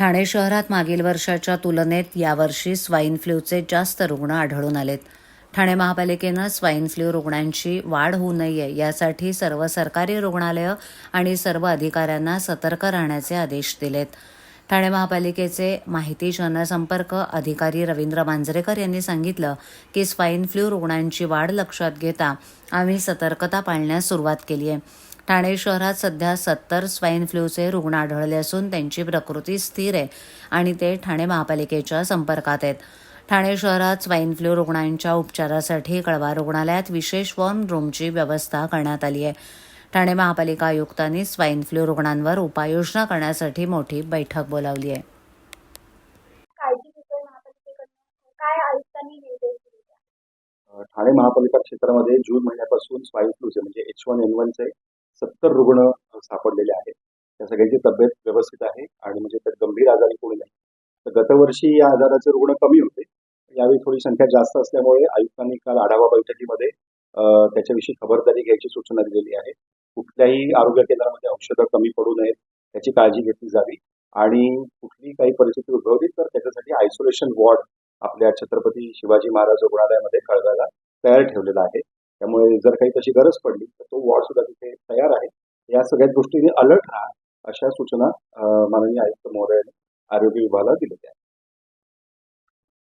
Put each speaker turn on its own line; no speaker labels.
ठाणे शहरात मागील वर्षाच्या तुलनेत यावर्षी स्वाईन फ्लूचे जास्त रुग्ण आढळून आलेत. ठाणे महापालिकेनं स्वाईन फ्लू रुग्णांची वाढ होऊ नये यासाठी सर्व सरकारी रुग्णालयं आणि सर्व अधिकाऱ्यांना सतर्क राहण्याचे आदेश दिलेत. ठाणे महापालिकेचे माहिती जनसंपर्क अधिकारी रवींद्र मांजरेकर यांनी सांगितलं की स्वाईन फ्लू रुग्णांची वाढ लक्षात घेता आम्ही सतर्कता पाळण्यास सुरुवात केली आहे. ठाणे शहरात सध्या सत्तर स्वाईन फ्लूचे रुग्ण आढळले असून त्यांची प्रकृती स्थिर आहे आणि ते ठाणे महापालिकेच्या संपर्कात आहेत. ठाणे शहरात स्वाईन फ्लू रुग्णांच्या उपचारासाठी कळवा रुग्णालयात विशेष वॉर्म रूमची व्यवस्था करण्यात आली आहे. ठाणे महापालिका आयुक्तांनी स्वाईन फ्लू रुग्णांवर उपाययोजना करण्यासाठी मोठी बैठक बोलावली आहे.
ठाणे महापालिका क्षेत्रामध्ये जून महिन्यापासून स्वाईन फ्लूचे म्हणजे एच वन एन वनचे सत्तर रुग्ण सापडलेले आहेत. त्या सगळ्यांची तब्येत व्यवस्थित आहे आणि म्हणजे त्यात गंभीर आजारी कोणी नाही. तर गतवर्षी या आजाराचे रुग्ण कमी होते. यावेळी थोडी संख्या जास्त असल्यामुळे आयुक्तांनी काल आढावा बैठकीमध्ये त्याच्याविषयी खबरदारी घ्यायची सूचना दिलेली आहे. कुठल्याही आरोग्य केंद्रामध्ये औषधं कमी पडू नयेत याची काळजी घेतली जावी आणि कुठली काही परिस्थिती उद्भवली तर त्याच्यासाठी आयसोलेशन वॉर्ड आपल्या छत्रपती शिवाजी महाराज रुग्णालयामध्ये कळवायला तयार ठेवलेला आहे. त्यामुळे जर काही तशी गरज पडली तर तो वॉर्ड सुद्धा या सगळ्या गोष्टींनी अलर्ट राहा अशा सूचना माननीय आयुक्त महोदयाने आरोग्य विभागाला दिलेल्या आहेत.